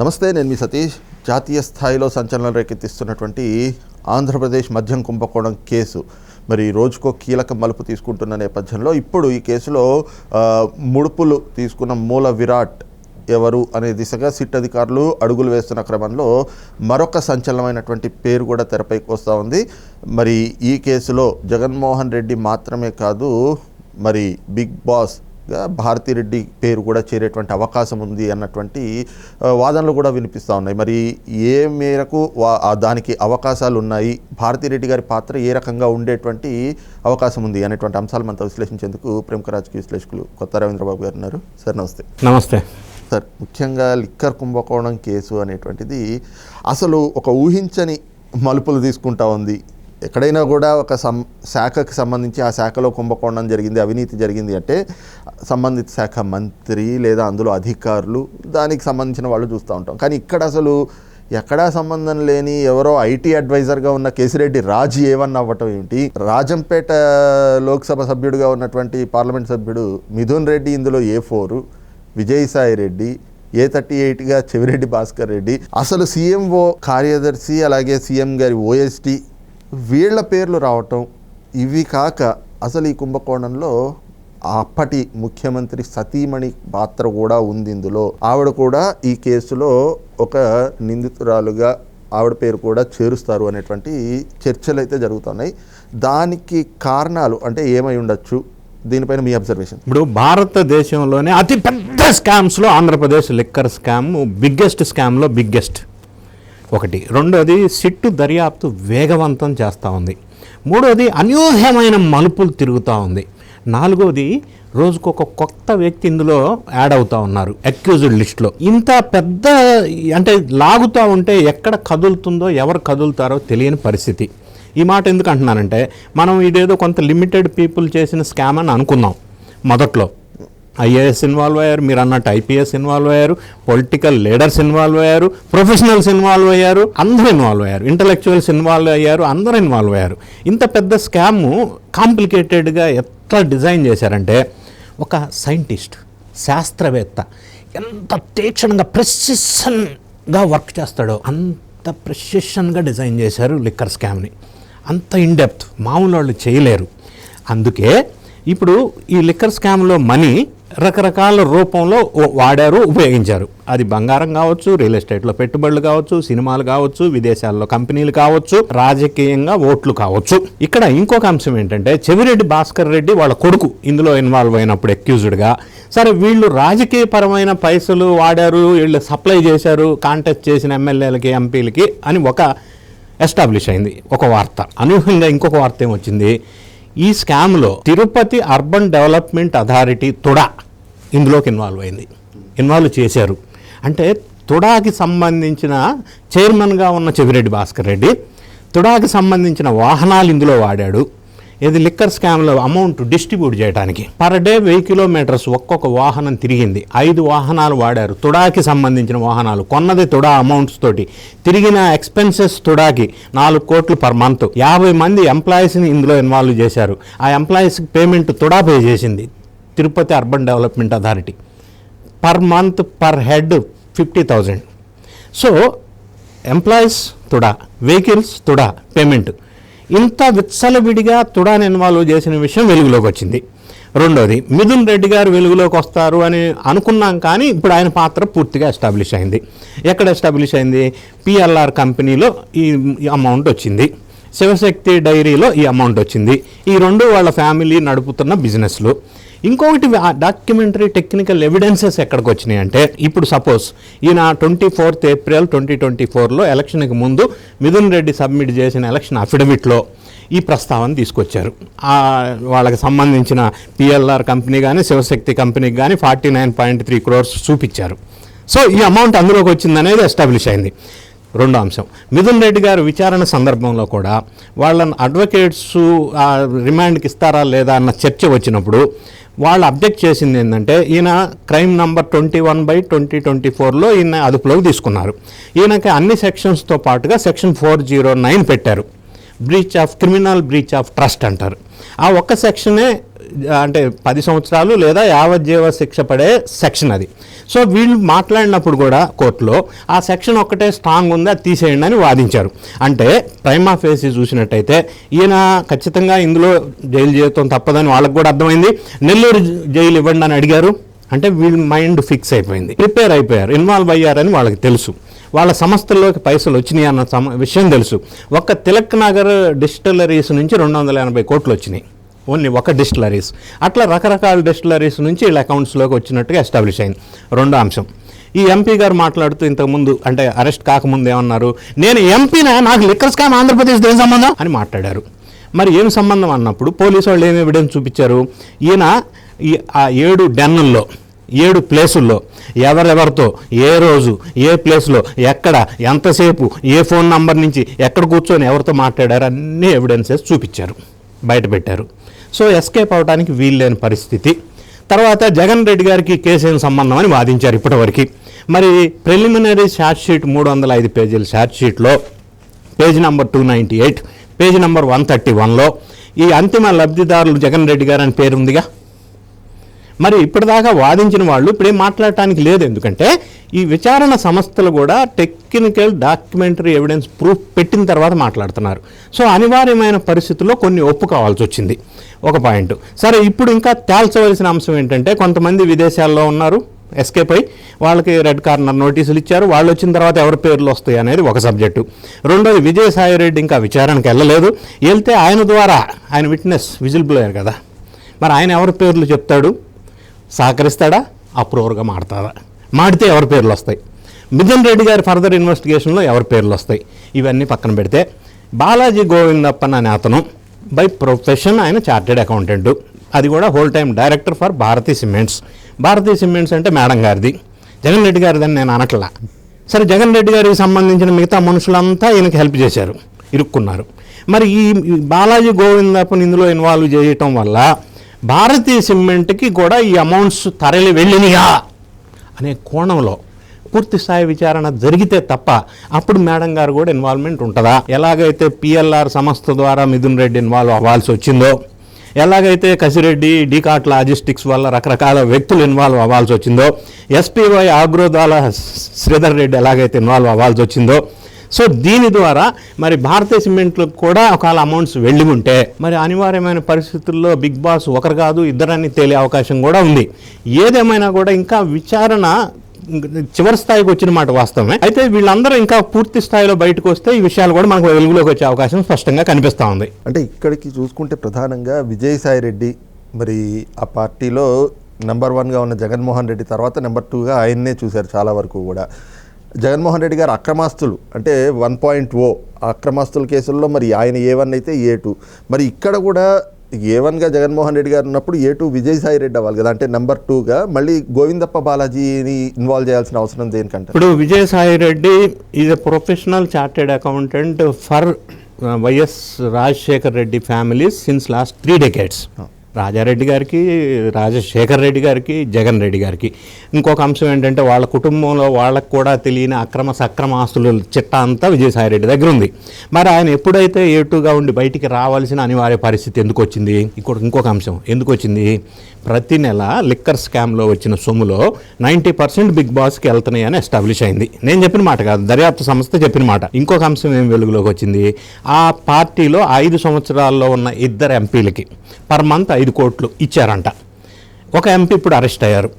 నమస్తే నేను మీ సతీష్. జాతీయ స్థాయిలో సంచలనం రేకెత్తిస్తున్నటువంటి ఆంధ్రప్రదేశ్ మద్యం కుంభకోణం కేసు. మరి రోజుకో కీలక మలుపు తీసుకుంటున్న నేపథ్యంలో ఇప్పుడు ఈ కేసులో ముడుపులు తీసుకున్న మూల విరాట్ ఎవరు అనే దిశగా సిట్ అధికారులు అడుగులు వేస్తున్న క్రమంలో మరొక సంచలనమైనటువంటి పేరు కూడా తెరపైకి వస్తూ ఉంది. మరి ఈ కేసులో జగన్మోహన్ రెడ్డి మాత్రమే కాదు మరి బిగ్ బాస్ భారతిరెడ్డి పేరు కూడా చేరేటువంటి అవకాశం ఉంది అన్నటువంటి వాదనలు కూడా వినిపిస్తూ ఉన్నాయి. మరి ఏ మేరకు దానికి అవకాశాలు ఉన్నాయి? భారతిరెడ్డి గారి పాత్ర ఏ రకంగా ఉండేటువంటి అవకాశం ఉంది అనేటువంటి అంశాలు మనతో విశ్లేషించేందుకు ప్రముఖ రాజకీయ విశ్లేషకులు కొత్త రవీంద్రబాబు గారు ఉన్నారు. సార్ నమస్తే. నమస్తే. సార్ ముఖ్యంగా లిక్కర్ కుంభకోణం కేసు అనేటువంటిది అసలు ఒక ఊహించని మలుపులు తీసుకుంటా ఉంది. ఎక్కడైనా కూడా ఒక సం శాఖకు సంబంధించి ఆ శాఖలో కుంభకోణం జరిగింది అవినీతి జరిగింది అంటే సంబంధిత శాఖ మంత్రి లేదా అందులో అధికారులు దానికి సంబంధించిన వాళ్ళు చూస్తూ ఉంటాం. కానీ ఇక్కడ అసలు ఎక్కడా సంబంధం లేని ఎవరో ఐటీ అడ్వైజర్గా ఉన్న కేసిరెడ్డి రాజు ఏమన్నా అవ్వటం ఏమిటి? రాజంపేట లోక్సభ సభ్యుడిగా ఉన్నటువంటి పార్లమెంట్ సభ్యుడు మిథున్ రెడ్డి ఇందులో A four? Vijayasai Reddy A thirty ఎయిట్గా Chevireddy Bhaskar Reddy. అసలు సీఎంఓ కార్యదర్శి అలాగే సీఎం గారి ఓఎస్టీ వీళ్ళ పేర్లు రావటం ఇవి కాక అసలు ఈ కుంభకోణంలో అప్పటి ముఖ్యమంత్రి సతీమణి పాత్ర కూడా ఉంది ఇందులో. ఆవిడ కూడా ఈ కేసులో ఒక నిందితురాలుగా ఆవిడ పేరు కూడా చేరుస్తారు అనేటువంటి చర్చలు అయితే జరుగుతున్నాయి. దానికి కారణాలు అంటే ఏమై ఉండొచ్చు? దీనిపైన మీ అబ్జర్వేషన్. ఇప్పుడు భారతదేశంలోనే అతి పెద్ద స్కామ్స్లో ఆంధ్రప్రదేశ్ లిక్కర్ స్కామ్ బిగ్గెస్ట్ స్కామ్లో బిగ్గెస్ట్. ఒకటి. రెండోది సిట్టు దర్యాప్తు వేగవంతం చేస్తూ ఉంది. మూడోది అనూహ్యమైన మలుపులు తిరుగుతూ ఉంది. నాలుగోది రోజుకొక కొత్త వ్యక్తి ఇందులో యాడ్ అవుతూ ఉన్నారు అక్యూజ్డ్ లిస్ట్లో ఇంత పెద్ద అంటే లాగుతూ ఉంటే ఎక్కడ కదులుతుందో ఎవరు కదులుతారో తెలియని పరిస్థితి. ఈ మాట ఎందుకు అంటున్నానంటే మనం ఇదేదో కొంత లిమిటెడ్ పీపుల్ చేసిన స్కామ్ అని అనుకుందాం మొదట్లో. ఐఏఎస్ ఇన్వాల్వ్ అయ్యారు మీరు అన్నట్టు ఐపీఎస్ ఇన్వాల్వ్ అయ్యారు పొలిటికల్ లీడర్స్ ఇన్వాల్వ్ అయ్యారు ప్రొఫెషనల్స్ ఇన్వాల్వ్ అయ్యారు అందరూ ఇన్వాల్వ్ అయ్యారు ఇంటలెక్చువల్స్ ఇన్వాల్వ్ అయ్యారు అందరూ ఇన్వాల్వ్ అయ్యారు. ఇంత పెద్ద స్కామ్ కాంప్లికేటెడ్గా ఎట్లా డిజైన్ చేశారంటే ఒక సైంటిస్ట్ శాస్త్రవేత్త ఎంత తీక్షణంగా ప్రెసిషన్గా వర్క్ చేస్తాడో అంత ప్రెసిషన్గా డిజైన్ చేశారు లిక్కర్ స్కామ్ని. అంత ఇన్డెప్త్ మామూలు వాళ్ళు చేయలేరు. అందుకే ఇప్పుడు ఈ లిక్కర్ స్కామ్లో మనీ రకరకాల రూపంలో ఓ- వాడారు ఉపయోగించారు. అది బంగారం కావచ్చు రియల్ ఎస్టేట్లో పెట్టుబడులు కావచ్చు సినిమాలు కావచ్చు విదేశాల్లో కంపెనీలు కావచ్చు రాజకీయంగా ఓట్లు కావచ్చు. ఇక్కడ ఇంకొక అంశం ఏంటంటే చెవిరెడ్డి భాస్కర్ రెడ్డి వాళ్ళ కొడుకు ఇందులో ఇన్వాల్వ్ అయినప్పుడు అక్యూజ్డ్గా సరే వీళ్ళు రాజకీయపరమైన పైసలు వాడారు వీళ్ళు సప్లై చేశారు కాంటెస్ట్ చేసిన ఎమ్మెల్యేలకి ఎంపీలకి అని ఒక ఎస్టాబ్లిష్ అయింది. ఒక వార్త. అనూహ్యంగా ఇంకొక వార్త ఏమొచ్చింది? ఈ స్కామ్లో Tirupati urban development authority TUDA ఇందులోకి ఇన్వాల్వ్ అయింది. ఇన్వాల్వ్ చేశారు. అంటే తుడాకి సంబంధించిన చైర్మన్గా ఉన్న చెవిరెడ్డి భాస్కర్ రెడ్డి తుడాకి సంబంధించిన వాహనాలు ఇందులో వాడాడు. ఇది లిక్కర్ స్కామ్లో అమౌంట్ డిస్ట్రిబ్యూట్ చేయడానికి పర్ డే వెయ్యి కిలోమీటర్స్ ఒక్కొక్క వాహనం తిరిగింది. ఐదు వాహనాలు వాడారు. తుడాకి సంబంధించిన వాహనాలు. కొన్నది తుడా అమౌంట్స్ తోటి. తిరిగిన ఎక్స్పెన్సెస్ తుడాకి నాలుగు కోట్లు పర్ మంత్ యాభై మంది ఎంప్లాయీస్ని ఇందులో ఇన్వాల్వ్ చేశారు. ఆ ఎంప్లాయీస్కి పేమెంట్ తుడా పే చేసింది. Tirupati urban development authority per month per head fifty thousand so employees TUDA vehicles TUDA payment ఇంత విచ్చలవిడిగా తుడాని ఇన్వాల్వ్ చేసిన విషయం వెలుగులోకి వచ్చింది. రెండోది మిథున్ రెడ్డి గారు వెలుగులోకి వస్తారు అని అనుకున్నాం కానీ ఇప్పుడు ఆయన పాత్ర పూర్తిగా ఎస్టాబ్లిష్ అయింది. ఎక్కడ ఎస్టాబ్లిష్ అయింది? పిఎల్ఆర్ కంపెనీలో ఈ ఈ అమౌంట్ వచ్చింది. శివశక్తి డైరీలో ఈ అమౌంట్ వచ్చింది. ఈ రెండు వాళ్ళ ఫ్యామిలీ నడుపుతున్న బిజినెస్లు. ఇంకొకటి ఆ డాక్యుమెంటరీ టెక్నికల్ ఎవిడెన్సెస్ ఎక్కడికి వచ్చినాయి అంటే ఇప్పుడు సపోజ్ ఈయన twenty fourth April twenty twenty ఫోర్లో ఎలక్షన్కి ముందు మిథున్ రెడ్డి సబ్మిట్ చేసిన ఎలక్షన్ అఫిడవిట్లో ఈ ప్రస్తావన తీసుకొచ్చారు. వాళ్ళకి సంబంధించిన పిఎల్ఆర్ కంపెనీ కానీ శివశక్తి కంపెనీకి కానీ forty nine point three crores చూపించారు. సో ఈ అమౌంట్ అందులోకి వచ్చిందనేది ఎస్టాబ్లిష్ అయింది. రెండో అంశం. మిథున్ రెడ్డి గారు విచారణ సందర్భంలో కూడా వాళ్ళని అడ్వకేట్స్ రిమాండ్కి ఇస్తారా లేదా అన్న చర్చ వచ్చినప్పుడు వాళ్ళు అబ్జెక్ట్ చేసింది ఏంటంటే ఈయన crime number twenty one by twenty twenty ఫోర్లో ఈయన అదుపులోకి తీసుకున్నారు. ఈయనకి అన్ని సెక్షన్స్తో పాటుగా సెక్షన్ ఫోర్ జీరో నైన్ పెట్టారు. Breach of criminal breach of trust అంటారు. ఆ ఒక్క సెక్షనే అంటే పది సంవత్సరాలు లేదా యావజ్జీవ శిక్ష పడే సెక్షన్ అది. సో వీళ్ళు మాట్లాడినప్పుడు కూడా కోర్టులో ఆ సెక్షన్ ఒక్కటే స్ట్రాంగ్ ఉంది అది తీసేయండి అని వాదించారు. అంటే ప్రైమా ఫేసి చూసినట్టయితే ఈయన ఖచ్చితంగా ఇందులో జైలు జీవితం తప్పదని వాళ్ళకు కూడా అర్థమైంది. నెల్లూరు జైలు ఇవ్వండి అని అడిగారు. అంటే వీళ్ళ మైండ్ ఫిక్స్ అయిపోయింది. ప్రిపేర్ అయిపోయారు ఇన్వాల్వ్ అయ్యారని వాళ్ళకి తెలుసు. వాళ్ళ సంస్థల్లోకి పైసలు వచ్చినాయి అన్న సమ విషయం తెలుసు. ఒక్క తిలక్ నగర్ డిస్టిలరీస్ నుంచి రెండు వందల ఎనభై కోట్లు వచ్చినాయి. ఓన్లీ ఒక డిస్టిలరీస్. అట్లా రకరకాల డిస్టిలరీస్ నుంచి వీళ్ళ అకౌంట్స్లోకి వచ్చినట్టుగా ఎస్టాబ్లిష్ అయింది. రెండో అంశం. ఈ ఎంపీ గారు మాట్లాడుతూ ఇంతకుముందు అంటే అరెస్ట్ కాకముందు ఏమన్నారు? నేను ఎంపీనా? నాకు లిక్కర్ స్కామ్ ఆంధ్రప్రదేశ్ ఏం సంబంధం? అని మాట్లాడారు. మరి ఏం సంబంధం అన్నప్పుడు పోలీసు వాళ్ళు ఏమి ఎవిడెన్స్ చూపించారు? ఈయన ఈ ఆ ఏడు డెన్నుల్లో ఏడు ప్లేసుల్లో ఎవరెవరితో ఏ రోజు ఏ ప్లేస్లో ఎక్కడ ఎంతసేపు ఏ ఫోన్ నంబర్ నుంచి ఎక్కడ కూర్చొని ఎవరితో మాట్లాడారు? అన్ని ఎవిడెన్సెస్ చూపించారు. బయట పెట్టారు. సో ఎస్కేప్ అవడానికి వీల్లేని పరిస్థితి. తర్వాత జగన్ రెడ్డి గారికి కేసేం సంబంధం అని వాదించారు ఇప్పటివరకు. మరి ప్రిలిమినరీ షార్ట్ షీట్ మూడు వందల ఐదు పేజీల షార్ట్ షీట్లో page number two ninety eight page number one thirty వన్లో ఈ అంతిమ లబ్ధిదారులు జగన్ రెడ్డి గారు అని పేరు ఉందిగా మరి ఇప్పటిదాకా వాదించిన వాళ్ళు ఇప్పుడేం మాట్లాడటానికి లేదు. ఎందుకంటే ఈ విచారణ సంస్థలు కూడా టెక్నికల్ డాక్యుమెంటరీ ఎవిడెన్స్ ప్రూఫ్ పెట్టిన తర్వాత మాట్లాడుతున్నారు. సో అనివార్యమైన పరిస్థితుల్లో కొన్ని ఒప్పుకోవాల్సి వచ్చింది. ఒక పాయింట్. సరే ఇప్పుడు ఇంకా తేల్చవలసిన అంశం ఏంటంటే కొంతమంది విదేశాల్లో ఉన్నారు ఎస్కేప్ అయి వాళ్ళకి రెడ్ కార్నర్ నోటీసులు ఇచ్చారు. వాళ్ళు వచ్చిన తర్వాత ఎవరి పేర్లు వస్తాయి అనేది ఒక సబ్జెక్టు. రెండోది విజయసాయి రెడ్డి ఇంకా విచారణకు వెళ్ళలేదు. వెళ్తే ఆయన ద్వారా ఆయన విట్నెస్ విజిల్ బ్లోయర్ కదా. మరి ఆయన ఎవరి పేర్లు చెప్తాడు? సహకరిస్తాడా? అప్రూవర్గా మాడతాడా? మాడితే ఎవరి పేర్లు వస్తాయి? మిథున్ రెడ్డి గారి ఫర్దర్ ఇన్వెస్టిగేషన్లో ఎవరి పేర్లు వస్తాయి? ఇవన్నీ పక్కన పెడితే బాలాజీ గోవిందప్పన్ అనే అతను బై ప్రొఫెషన్ ఆయన చార్టెడ్ అకౌంటెంట్. అది కూడా whole time director for Bharathi Cements. Bharathi Cements అంటే మేడం గారిది. జగన్ రెడ్డి గారిదని నేను అనట్లా. సరే జగన్ రెడ్డి గారికి సంబంధించిన మిగతా మనుషులంతా ఈయనకి హెల్ప్ చేశారు. ఇరుక్కున్నారు. మరి ఈ ఈ బాలాజీ గోవిందప్పని ఇందులో ఇన్వాల్వ్ చేయటం వల్ల భారతీయ సిమెంట్కి కూడా ఈ అమౌంట్స్ తరలి వెళ్ళినాయా అనే కోణంలో పూర్తి స్థాయి విచారణ జరిగితే తప్ప అప్పుడు మేడం గారు కూడా ఇన్వాల్వ్మెంట్ ఉంటుందా? ఎలాగైతే పిఎల్ఆర్ సంస్థ ద్వారా మిథున్ రెడ్డి ఇన్వాల్వ్ అవ్వాల్సి వచ్చిందో ఎలాగైతే కసిరెడ్డి డీకాట్ లాజిస్టిక్స్ వల్ల రకరకాల వ్యక్తులు ఇన్వాల్వ్ అవ్వాల్సి వచ్చిందో ఎస్పీవై ఆగ్రోదాల శ్రీధర్ రెడ్డి ఎలాగైతే ఇన్వాల్వ్ అవ్వాల్సి వచ్చిందో సో దీని ద్వారా మరి భారతీయ సిమెంట్లకు కూడా ఒకవేళ అమౌంట్స్ వెళ్ళి ఉంటే మరి అనివార్యమైన పరిస్థితుల్లో బిగ్ బాస్ ఒకరు కాదు ఇద్దరని తేలే అవకాశం కూడా ఉంది. ఏదేమైనా కూడా ఇంకా విచారణ చివరి స్థాయికి వచ్చిన మాట వాస్తవమే. అయితే వీళ్ళందరూ ఇంకా పూర్తి స్థాయిలో బయటకు వస్తే ఈ విషయాలు కూడా మనకు వెలుగులోకి వచ్చే అవకాశం స్పష్టంగా కనిపిస్తూ ఉంది. అంటే ఇక్కడికి చూసుకుంటే ప్రధానంగా విజయసాయి రెడ్డి మరి ఆ పార్టీలో నెంబర్ వన్గా ఉన్న జగన్మోహన్ రెడ్డి తర్వాత నెంబర్ టూగా ఆయన్నే చూశారు చాలా వరకు కూడా. జగన్మోహన్ రెడ్డి గారు అక్రమాస్తులు. అంటే వన్ పాయింట్ ఓ అక్రమాస్తుల కేసుల్లో మరి ఆయన ఏ వన్ అయితే ఏ టూ. మరి ఇక్కడ కూడా ఏ వన్గా జగన్మోహన్ రెడ్డి గారు ఉన్నప్పుడు ఏ టూ విజయసాయి రెడ్డి అవ్వాలి కదా. అంటే నెంబర్ టూగా మళ్ళీ గోవిందప్ప బాలాజీని ఇన్వాల్వ్ చేయాల్సిన అవసరం దేనికంటే ఇప్పుడు Vijayasai Reddy is a professional chartered accountant for YS Rajasekhar Reddy family since last three decades. Rajareddy గారికి రాజశేఖర్ రెడ్డి గారికి జగన్ రెడ్డి గారికి. ఇంకొక అంశం ఏంటంటే వాళ్ళ కుటుంబంలో వాళ్ళకు కూడా తెలియని అక్రమ సక్రమ ఆస్తుల చిట్టా అంతా విజయసాయి రెడ్డి దగ్గర ఉంది. మరి ఆయన ఎప్పుడైతే ఏటుగా ఉండి బయటికి రావాల్సిన అనివార్య పరిస్థితి ఎందుకు వచ్చింది? ఇంకోటి ఇంకొక అంశం ఎందుకు వచ్చింది? ప్రతి నెల లిక్కర్ స్కామ్లో వచ్చిన సొమ్ములో నైంటీ పర్సెంట్ బిగ్ బాస్కి వెళ్తున్నాయని ఎస్టాబ్లిష్ అయింది. నేను చెప్పిన మాట కాదు దర్యాప్తు సంస్థ చెప్పిన మాట. ఇంకొక అంశం ఏం వెలుగులోకి వచ్చింది? ఆ పార్టీలో ఐదు సంవత్సరాల్లో ఉన్న ఇద్దరు ఎంపీలకి పర్ మంత్ ఐదు కోట్లు ఇచ్చారంట. ఒక ఎంపీ ఇప్పుడు అరెస్ట్ అయ్యారు.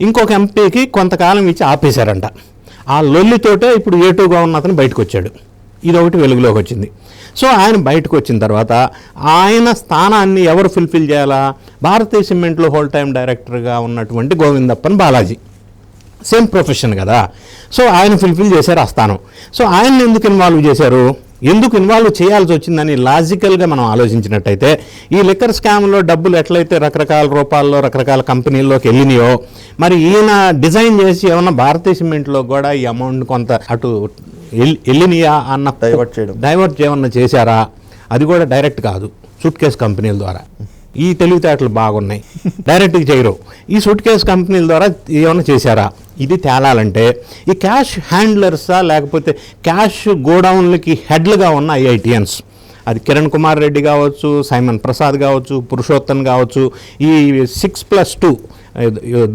ఇంకొక ఎంపీకి కొంతకాలం ఇచ్చి ఆపేశారంట. ఆ లొల్లితోటే ఇప్పుడు ఏటూగా ఉన్న అతను బయటకు వచ్చాడు ఇది ఒకటి వెలుగులోకి వచ్చింది. సో ఆయన బయటకు వచ్చిన తర్వాత ఆయన స్థానాన్ని ఎవరు ఫుల్ఫిల్ చేయాలా? భారతీయ సిమెంట్లో హోల్ టైం డైరెక్టర్గా ఉన్నటువంటి గోవిందప్పన్ బాలాజీ. సేమ్ ప్రొఫెషన్ కదా. సో ఆయన ఫుల్ఫిల్ చేశారు ఆ స్థానం. సో ఆయన్ని ఎందుకు ఇన్వాల్వ్ చేశారు? ఎందుకు ఇన్వాల్వ్ చేయాల్సి వచ్చిందని లాజికల్గా మనం ఆలోచించినట్టయితే ఈ లిక్కర్ స్కామ్లో డబ్బులు ఎట్లయితే రకరకాల రూపాల్లో రకరకాల కంపెనీల్లోకి వెళ్ళినాయో మరి ఈయన డిజైన్ చేసి ఏమన్నా భారతీయ సిమెంట్లో కూడా ఈ అమౌంట్ కొంత అటు వెళ్ళినాయా అన్న Divert చేయడం. డైవర్ట్ ఏమన్నా చేశారా అది కూడా డైరెక్ట్ కాదు సూట్ కేస్ కంపెనీల ద్వారా ఈ తెలివితేటలు బాగున్నాయి. డైరెక్ట్గా చేయరు. ఈ సూట్ కేస్ కంపెనీల ద్వారా ఏమైనా చేశారా? ఇది తేలాలంటే ఈ క్యాష్ హ్యాండ్లర్సా లేకపోతే క్యాష్ గోడౌన్లకి హెడ్లుగా ఉన్న ఐఐటిఎన్స్ అది కిరణ్ కుమార్ రెడ్డి కావచ్చు సైమన్ ప్రసాద్ కావచ్చు పురుషోత్తన్ కావచ్చు ఈ సిక్స్ ప్లస్ టూ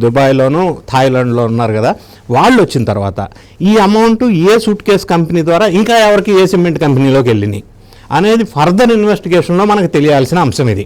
దుబాయ్లోను థాయిలాండ్లో ఉన్నారు కదా వాళ్ళు వచ్చిన తర్వాత ఈ అమౌంట్ ఏ సూట్ కేస్ కంపెనీ ద్వారా ఇంకా ఎవరికి ఏ సిమెంట్ కంపెనీలోకి వెళ్ళినాయి అనేది ఫర్దర్ ఇన్వెస్టిగేషన్లో మనకు తెలియాల్సిన అంశం ఇది.